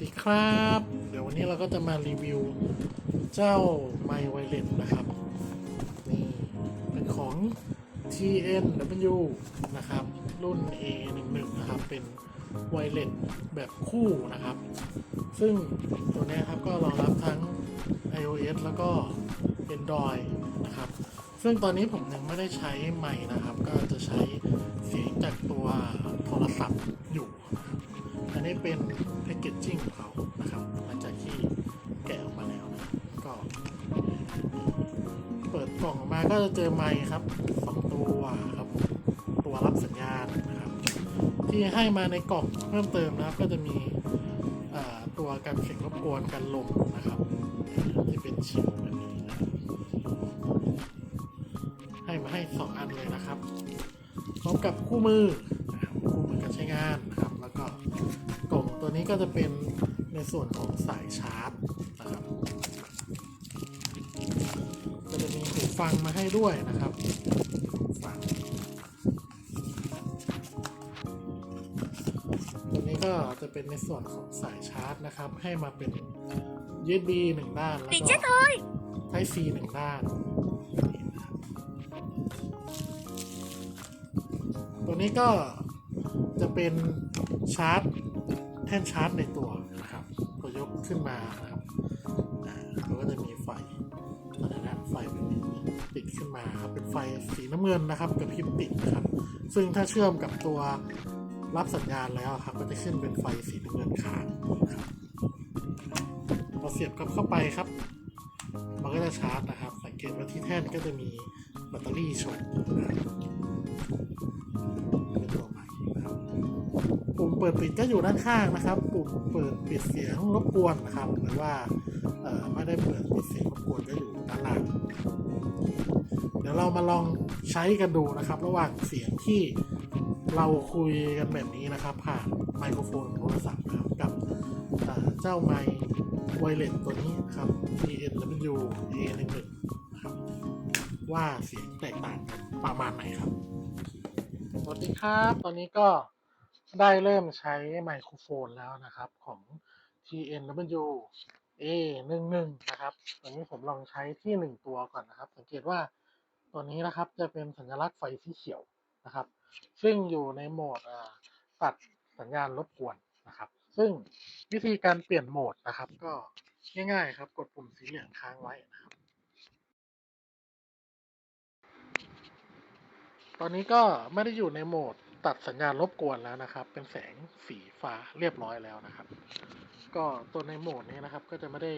ดีครับ เดี๋ยววันนี้เราก็จะมารีวิวเจ้าไมไวเลสนะครับ นี่เป็นของ TNW นะครับ รุ่น A11 นะครับ เป็นไวเลสแบบคู่นะครับ ซึ่งตัวนี้ครับก็รองรับทั้ง iOS แล้วก็ Android นะครับ ซึ่งตอนนี้ผมยังไม่ได้ใช้ไมค์นะครับ ก็จะใช้เสียงจากตัวโทรศัพท์อยู่ อันนี้เป็น พคเกจจิ้งของเขานะครับหลังจากที่แกะออกมาแล้วนะก็เปิดกล่องออกมาก็จะเจอไมค์ครับสองตัวครับตัวรับสัญญาณนะครับ ที่ให้มาในกล่องเพิ่มเติมนะครับ ก็จะมีตัวการเสียงรบกวนกันลมนะครับที่เป็นชิปแบบนี้นะให้มาให้สองอันเลยนะครับพร้อมกับคู่มือ ตัวนี้ก็จะเป็นในส่วนของสายชาร์จนะครับก็จะมีหูฟังมาให้ด้วยนะครับหูฟังตัวนี้ก็จะเป็นในส่วนของสายชาร์จนะครับ ให้มาเป็น USB หนึ่งด้านแล้วก็ Type C หนึ่งด้านนี่นะครับตัวนี้ก็จะเป็นชาร์จ แท่นชาร์จในตัวนะครับตัวยกขึ้นมานะครับอ่าก็จะมีไฟอะไรนะไฟแบบนี้ติดขึ้นมาครับเป็นไฟสีน้ำเงินนะครับกับพริบติดนะครับ ซึ่งถ้าเชื่อมกับตัวรับสัญญาณแล้วครับก็จะขึ้นเป็นไฟสีน้ำเงินค้างครับพอเสียบกับเข้าไปครับ มันก็จะชาร์จนะครับ สังเกตว่าที่แท่นก็จะมีแบตเตอรี่โชว์นะครับ เปิดปิดก็อยู่ด้านข้างนะครับ ปุ่มเปิดปิดเสียงรบกวนนะครับ หรือว่าไม่ได้เปิดปิดเสียงรบกวนก็อยู่ด้านล่าง เดี๋ยวเรามาลองใช้กันดูนะครับ ระหว่างเสียงที่เราคุยกันแบบนี้นะครับ ผ่านไมโครโฟนโทรศัพท์นะครับกับเจ้าไมค์ไวเลสตัวนี้ครับ TNW A11 นะครับ ว่าเสียงแตกต่างกันประมาณไหนครับสวัสดีครับ ตอนนี้ก็ ได้เริ่มใช้ไมโครโฟนแล้วนะครับของ TNW A11 นะครับตอนนี้ผมลองใช้ที่หนึ่งตัวก่อนนะครับ สังเกตว่าตัวนี้นะครับจะเป็นสัญลักษณ์ไฟสีเขียวนะครับ ซึ่งอยู่ในโหมดตัดสัญญาณรบกวนนะครับ ซึ่งวิธีการเปลี่ยนโหมดนะครับ ก็ง่ายๆครับกดปุ่มสีเหลืองค้างไว้นะครับ ตอนนี้ก็ไม่ได้อยู่ในโหมด ตัดสัญญาณรบกวนแล้วนะครับ เป็นแสงสีฟ้าเรียบร้อยแล้วนะครับ ก็ตัวในโหมดนี้นะครับ ก็จะไม่ได้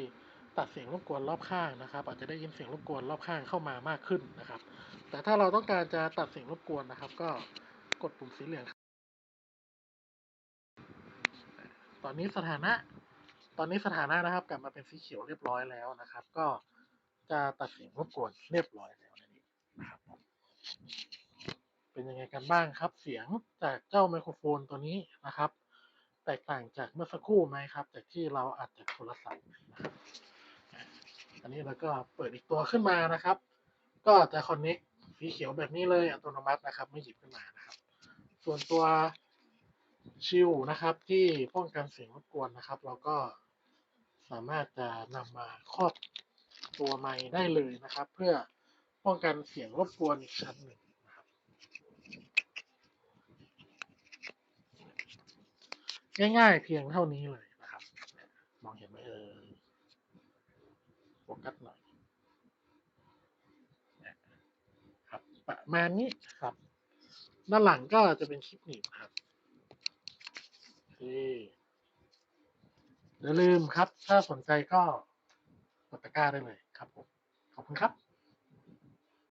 ตัดเสียงรบกวนรอบข้างนะครับ อาจจะได้ยินเสียงรบกวนรอบข้างเข้ามามากขึ้นนะครับ แต่ถ้าเราต้องการจะตัดเสียงรบกวนนะครับ ก็กดปุ่มสีเหลือง ตอนนี้สถานะ ตอนนี้สถานะนะครับ กลับมาเป็นสีเขียวเรียบร้อยแล้วนะครับ ก็จะตัดเสียงรบกวนเรียบร้อยแล้วนั่นเองนะครับ เป็นยังไงกันบ้างครับ เสียงจากเจ้าไมโครโฟนตัวนี้นะครับ แตกต่างจากเมื่อสักครู่ไหมครับ จากที่เราอัดจากโทรศัพท์นะครับอันนี้เราก็เปิดอีกตัวขึ้นมานะครับ ก็จะคอนเน็กสีเขียวแบบนี้เลยอัตโนมัตินะครับ ไม่หยิบขึ้นมานะครับ ส่วนตัวชิลนะครับที่ป้องกันเสียงรบกวนนะครับ เราก็สามารถจะนำมาครอบตัวไม้ได้เลยนะครับ เพื่อป้องกันเสียงรบกวนอีกชั้นหนึ่งนะครับ ง่ายๆ เพียงเท่านี้เลยนะครับ มองเห็นไหมเออโฟกัสหน่อยนี่ครับ ประมาณนี้ครับ ด้านหลังก็จะเป็นคลิปหนีบครับโออย่าลืมครับ ถ้าสนใจก็กดตะกร้าได้เลยครับผมขอบคุณครับ